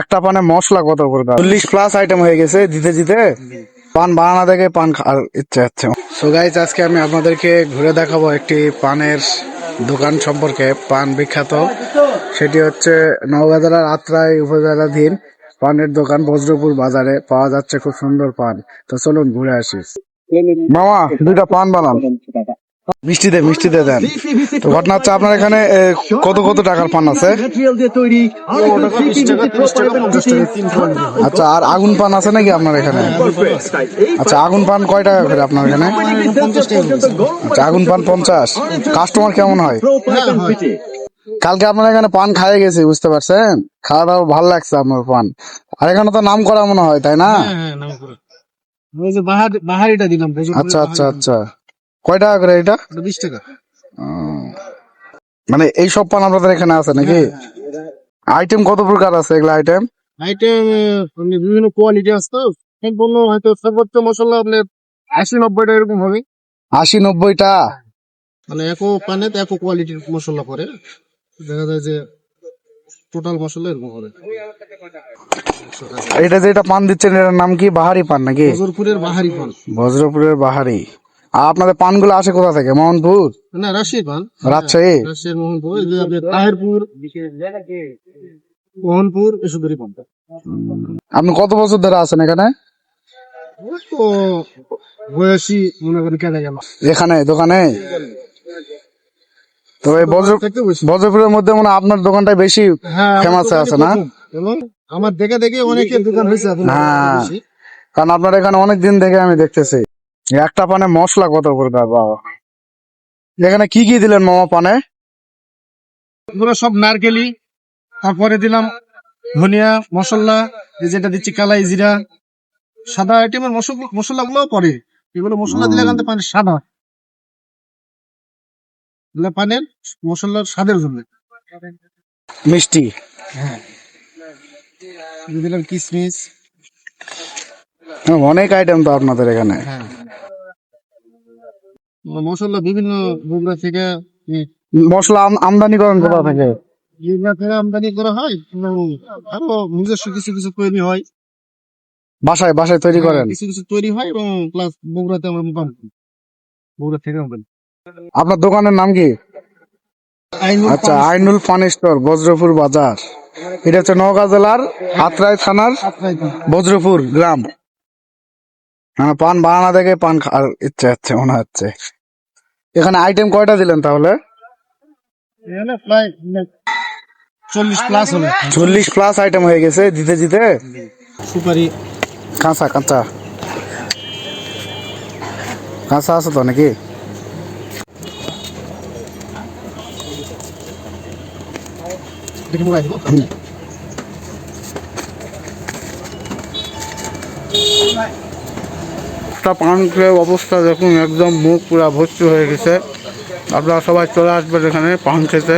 একটা পানে মশলা কত করে দাও চল্লিশ প্লাস আইটেম হয়ে গেছে দিতে দিতে। পান বানানা দেখে পান খাওয়ার ইচ্ছা হচ্ছে। সো গাইজ আজকে আমি আপনাদেরকে ঘুরে দেখাবো একটি পানের দোকান সম্পর্কে পান বিখ্যাত। সেটি হচ্ছে নওগাঁ জেলার আত্রাই উপজেলাধীন পানের দোকান বজ্রপুর বাজারে। পাওয়া যাচ্ছে খুব সুন্দর পান। তো চলুন ঘুরে আসি। মামা দুইটা পান বানান। মিষ্টিতে মিষ্টিতে দেন। তো ঘটনা হচ্ছে আপনার এখানে কত কত টাকার পান আছে? আচ্ছা আর আগুন পান আছে নাকি আপনার এখানে? আচ্ছা আগুন পান কয় টাকা করে আপনার এখানে? আচ্ছা আগুন পান পঞ্চাশ। কাস্টমার কেমন হয়? কালকে আপনার এখানে পান খাইয়ে গেছি বুঝতে পারছেন? খাওয়া দাওয়া ভালো লাগছে আপনার পান। আর এখানে তো নাম করা মনে হয় তাই না? ওই যে বাহার বাহারিটা দিলাম আচ্ছা আচ্ছা আচ্ছা। কয় টাকা করে এটা? বিশ টাকা। মানে এই সব পান আপনাদের এখানে আছে নাকি? আইটেম কত প্রকার আছে এগুলো আইটেম আইটেম বিভিন্ন কোয়ালিটি আছে তো। বলল হয়তো সর্বোচ্চ মশলা আপনার আশি নব্বইটা এরকম হবে। আশি নব্বইটা মানে একো পানে একো কোয়ালিটির মশলা করে দেখা যায় যে টোটাল মশলা এরকম হবে। এটা যেটা পান দিচ্ছেন এটার নাম কি? বাহারি পান নাকি? হজরপুরের বাহারি পান। বজ্রপুরের বাহারি। আর আপনাদের পানগুলো আসে কোথা থেকে? মোহনপুর? না রাজশাহী পান। রাজশাহী? রাজশাহীর মোহনপুর তাহেরপুর মোহনপুর পান। আপনি কত বছর ধরে আছেন এখানে? তো বয়সী মনে করেন কেটে গেল। এখানে দোকানে? তো এই বজ্রপুরের মধ্যে মনে আপনার দোকানটাই বেশি হ্যাঁ ফেমাস আছে না? আমার দেখে দেখে অনেকের দোকান হয়েছে হ্যাঁ। কারণ আপনার এখানে অনেক দিন থেকে আমি দেখতেছি। একটা পানে মশলা কত করে দেয় বাবা? এখানে কি কি দিলেন মামা পানে? পুরো সব নারকেলি তারপরে দিলাম ধনিয়া মশলা এই যেটা দিচ্ছি কালাই জিরা। সাদা আইটেমের মশলা গুলো পরে। এগুলো মশলা দিলে থেকে পানি সাদা হয়। পানের মশলার স্বাদের জন্য। মিষ্টি। হ্যাঁ। দিলাম কিশমিশ অনেক আইটেম তো আপনাদের এখানে। হ্যাঁ। মশলা বিভিন্ন বগুড়া থেকে মশলা আমদানি করেন কোথা থেকে? বগুড়া থেকে আমদানি করা হয় আরও নিজস্ব কিছু কিছু তৈরি হয়। বাসায় বাসায় তৈরি করেন? কিছু কিছু তৈরি হয় এবং প্লাস বগুড়াতে আমরা মোটামুটি বগুড়া থেকে আমদানি আপনার দোকানের নাম কি? আচ্ছা আইনুল পান স্টোর বজ্রপুর বাজার। এটা হচ্ছে নওগাঁ জেলার আত্রাই থানার বজ্রপুর গ্রাম। হ্যাঁ পান বানানা দেখে পান খাওয়ার ইচ্ছা হচ্ছে মনে হচ্ছে। এখানে আইটেম কয়টা দিলেন তাহলে? চল্লিশ প্লাস হবে চল্লিশ প্লাস আইটেম হয়ে গেছে দিতে দিতে? সুপারি। কাঁচা কাঁচা। কাঁচা আছে তো নাকি? দেখি একটা পান খেয়ে অবস্থা দেখুন, একদম মুখ পুরা ভর্তি হয়ে গেছে। আপনারা সবাই চলে আসবেন এখানে পান খেতে।